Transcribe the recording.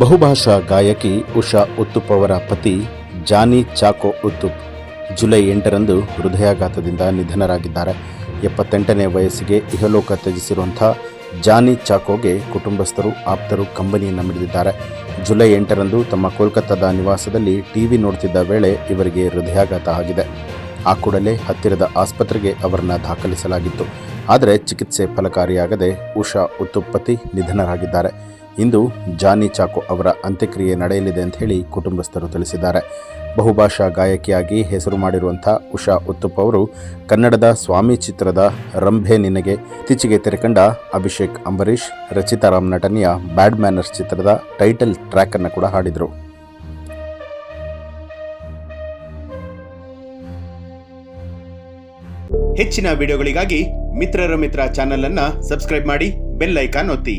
ಬಹುಭಾಷಾ ಗಾಯಕಿ ಉಷಾ ಉತ್ತುಪ್ ಅವರ ಪತಿ ಜಾನಿ ಚಾಕೋ ಉತ್ತುಪ್ ಜುಲೈ ಎಂಟರಂದು ಹೃದಯಾಘಾತದಿಂದ ನಿಧನರಾಗಿದ್ದಾರೆ. ಎಪ್ಪತ್ತೆಂಟನೇ ವಯಸ್ಸಿಗೆ ಇಹಲೋಕ ತ್ಯಜಿಸಿರುವಂಥ ಜಾನಿ ಚಾಕೋಗೆ ಕುಟುಂಬಸ್ಥರು, ಆಪ್ತರು ಕಂಬನಿಯನ್ನು ಮಿಡಿದಿದ್ದಾರೆ. ಜುಲೈ ಎಂಟರಂದು ತಮ್ಮ ಕೋಲ್ಕತ್ತಾದ ನಿವಾಸದಲ್ಲಿ ಟಿವಿ ನೋಡ್ತಿದ್ದ ವೇಳೆ ಇವರಿಗೆ ಹೃದಯಾಘಾತ ಆಗಿದೆ. ಆ ಕೂಡಲೇ ಹತ್ತಿರದ ಆಸ್ಪತ್ರೆಗೆ ಅವರನ್ನು ದಾಖಲಿಸಲಾಗಿತ್ತು. ಆದರೆ ಚಿಕಿತ್ಸೆ ಫಲಕಾರಿಯಾಗದೆ ಉಷಾ ಉತ್ತುಪ್ಪತಿ ನಿಧನರಾಗಿದ್ದಾರೆ. ಇಂದು ಜಾನಿ ಚಾಕು ಅವರ ಅಂತ್ಯಕ್ರಿಯೆ ನಡೆಯಲಿದೆ ಅಂತ ಹೇಳಿ ಕುಟುಂಬಸ್ಥರು ತಿಳಿಸಿದ್ದಾರೆ. ಬಹುಭಾಷಾ ಗಾಯಕಿಯಾಗಿ ಹೆಸರು ಮಾಡಿರುವಂಥ ಉಷಾ ಉತ್ತುಪ್ ಅವರು ಕನ್ನಡದ ಸ್ವಾಮಿ ಚಿತ್ರದ ರಂಭೆ ನಿನಗೆ ಇತ್ತೀಚೆಗೆ ತೆರೆಕಂಡ ಅಭಿಷೇಕ್ ಅಂಬರೀಷ್ ರಚಿತಾರಾಮ್ ನಟನೆಯ ಬ್ಯಾಡ್ ಮ್ಯಾನರ್ಸ್ ಚಿತ್ರದ ಟೈಟಲ್ ಟ್ರ್ಯಾಕ್ ಅನ್ನು ಕೂಡ ಹಾಡಿದರು. ಹೆಚ್ಚಿನ ವಿಡಿಯೋಗಳಿಗಾಗಿ ಮಿತ್ರರ ಮಿತ್ರ ಚಾನೆಲ್ ಅನ್ನ ಸಬ್ಸ್ಕ್ರೈಬ್ ಮಾಡಿ ಬೆಲ್ ಐಕಾನ್ ಒತ್ತಿ.